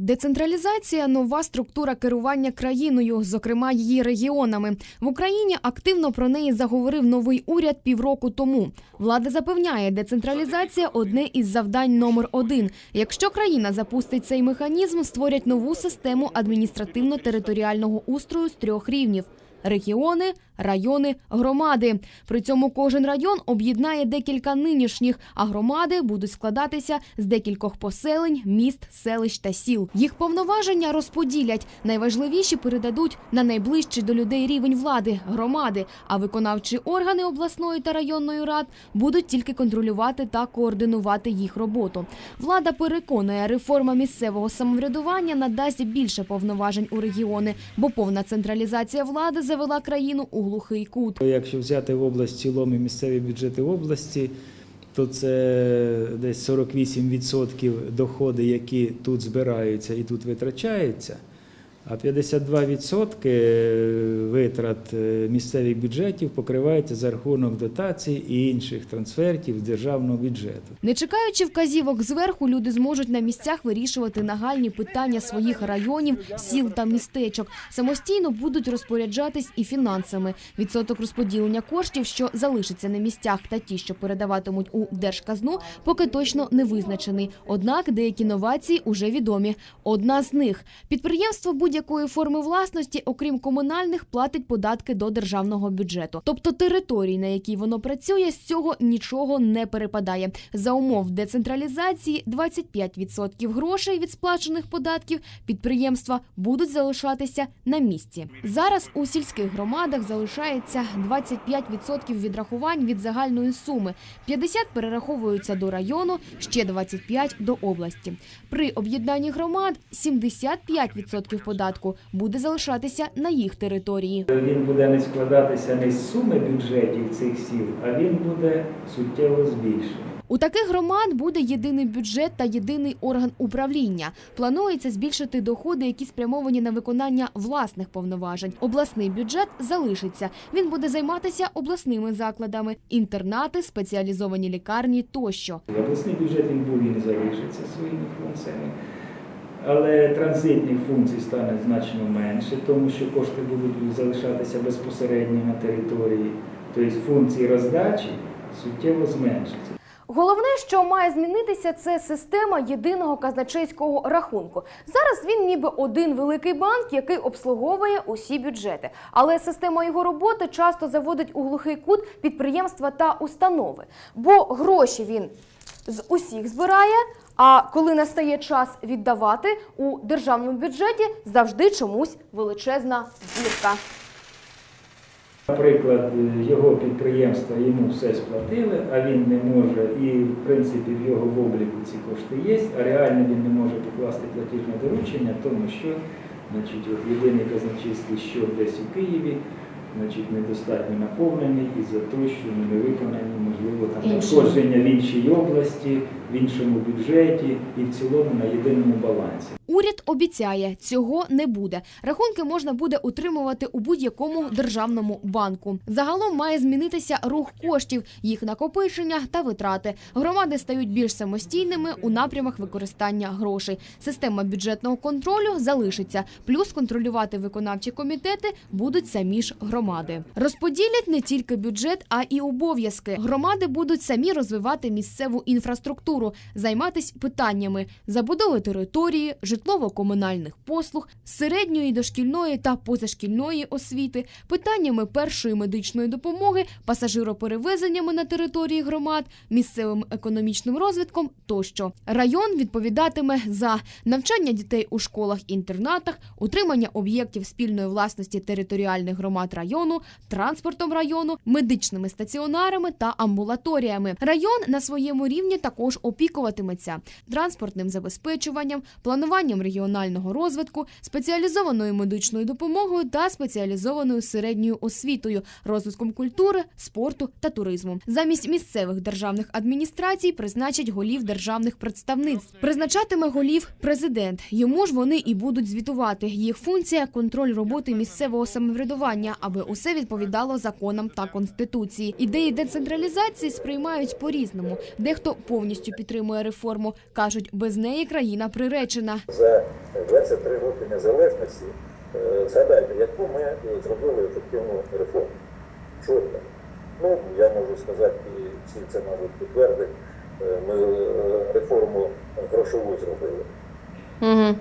Децентралізація нова структура керування країною, зокрема її регіонами. В Україні активно про неї заговорив новий уряд півроку тому. Влада запевняє, децентралізація одне із завдань номер один. Якщо країна запустить цей механізм, створять нову систему адміністративно-територіального устрою з трьох рівнів. Регіони, райони, громади. При цьому кожен район об'єднає декілька нинішніх, а громади будуть складатися з декількох поселень, міст, селищ та сіл. Їх повноваження розподілять. Найважливіші передадуть на найближчий до людей рівень влади громади. А виконавчі органи обласної та районної рад будуть тільки контролювати та координувати їх роботу. Влада переконує, реформа місцевого самоврядування надасть більше повноважень у регіони, бо повна централізація влади завела країну у глухий кут. Якщо взяти в область в цілому місцеві бюджети області, то це десь 48% доходи, які тут збираються і тут витрачаються, а 52% витрат е, місцевих бюджетів покриваються за рахунок дотацій і інших трансфертів з державного бюджету. Не чекаючи вказівок зверху, люди зможуть на місцях вирішувати нагальні питання своїх районів, сіл та містечок. Самостійно будуть розпоряджатись і фінансами. Відсоток розподілення коштів, що залишиться на місцях, та ті, що передаватимуть у держказну, поки точно не визначений. Однак деякі новації уже відомі. Одна з них підприємство будь-якої форми власності, окрім комунальних, платить податки до державного бюджету. Тобто території, на якій воно працює, з цього нічого не перепадає. За умов децентралізації 25% грошей від сплачених податків підприємства будуть залишатися на місці. Зараз у сільських громадах залишається 25% відрахувань від загальної суми, 50% перераховуються до району, ще 25% до області. При об'єднанні громад 75% податку буде залишатися на їх території. Він буде не складатися не з суми бюджетів цих сіл, а він буде суттєво збільшений. У таких громад буде єдиний бюджет та єдиний орган управління. Планується збільшити доходи, які спрямовані на виконання власних повноважень. Обласний бюджет залишиться. Він буде займатися обласними закладами, інтернати, спеціалізовані лікарні тощо. Обласний бюджет він був і не залишиться своїми функціями. Але транзитних функцій стане значно менше, тому що кошти будуть залишатися безпосередньо на території. Тобто функції роздачі суттєво зменшаться. Головне, що має змінитися, це система єдиного казначейського рахунку. Зараз він ніби один великий банк, який обслуговує усі бюджети. Але система його роботи часто заводить у глухий кут підприємства та установи. Бо гроші він з усіх збирає. А коли настає час віддавати у державному бюджеті, завжди чомусь величезна дірка. Наприклад, його підприємства йому все сплатили, а він не може, і в принципі в його в обліку ці кошти є, а реально він не може покласти платіжне доручення, тому що значить, от єдиний казначейський щот десь у Києві значить, недостатньо наповнений із-за того, що ну, не виконані, можливо, там надходження в іншій області, в іншому бюджеті і в цілому на єдиному балансі. Уряд обіцяє, цього не буде. Рахунки можна буде утримувати у будь-якому державному банку. Загалом має змінитися рух коштів, їх накопичення та витрати. Громади стають більш самостійними у напрямах використання грошей. Система бюджетного контролю залишиться. Плюс контролювати виконавчі комітети будуть самі ж громади. Розподілять не тільки бюджет, а і обов'язки. Громади будуть самі розвивати місцеву інфраструктуру, займатися питаннями забудови території, житлово-комунальних послуг, середньої дошкільної та позашкільної освіти, питаннями першої медичної допомоги, пасажироперевезеннями на території громад, місцевим економічним розвитком тощо. Район відповідатиме за навчання дітей у школах-інтернатах, утримання об'єктів спільної власності територіальних громад району, транспортом району, медичними стаціонарами та амбулаторіями. Район на своєму рівні також опікуватиметься транспортним забезпечуванням, плануванням регіонального розвитку, спеціалізованою медичною допомогою та спеціалізованою середньою освітою, розвитком культури, спорту та туризму. Замість місцевих державних адміністрацій призначать голів державних представництв. Призначатиме голів президент. Йому ж вони і будуть звітувати. Їх функція контроль роботи місцевого самоврядування, аби усе відповідало законам та конституції. Ідеї децентралізації сприймають по різному. Дехто повністю підтримує реформу. кажуть, без неї країна приречена. За 23 роки незалежності, е, згадайте, яку ми зробили ефективну реформу. Жодна. Ну, я можу сказати, і всі це можуть підтвердити, е, ми е, реформу грошову зробили. Угу.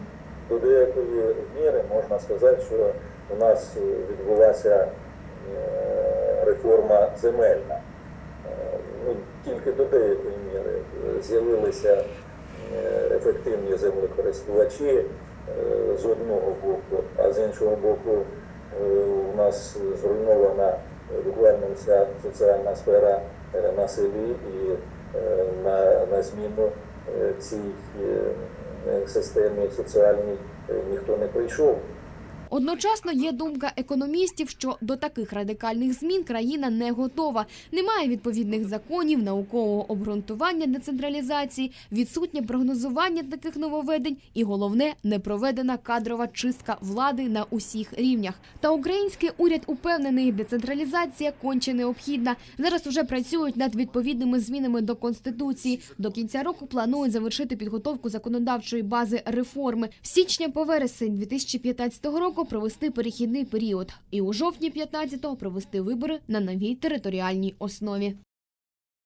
До деякої міри можна сказати, що у нас відбулася реформа земельна. Ну, тільки до деякої міри з'явилися ефективні землекористувачі е, з одного боку, а з іншого боку е, у нас зруйнована буквально вся соціальна сфера е, на селі і на, на зміну цій системі соціальній ніхто не прийшов. Одночасно є думка економістів, що до таких радикальних змін країна не готова. Немає відповідних законів, наукового обґрунтування децентралізації, відсутнє прогнозування таких нововведень і головне не проведена кадрова чистка влади на усіх рівнях. Та український уряд упевнений, децентралізація конче необхідна. Зараз уже працюють над відповідними змінами до конституції. До кінця року планують завершити підготовку законодавчої бази реформи. З січня по вересень 2015 року провести перехідний період і у жовтні 15-го провести вибори на новій територіальній основі.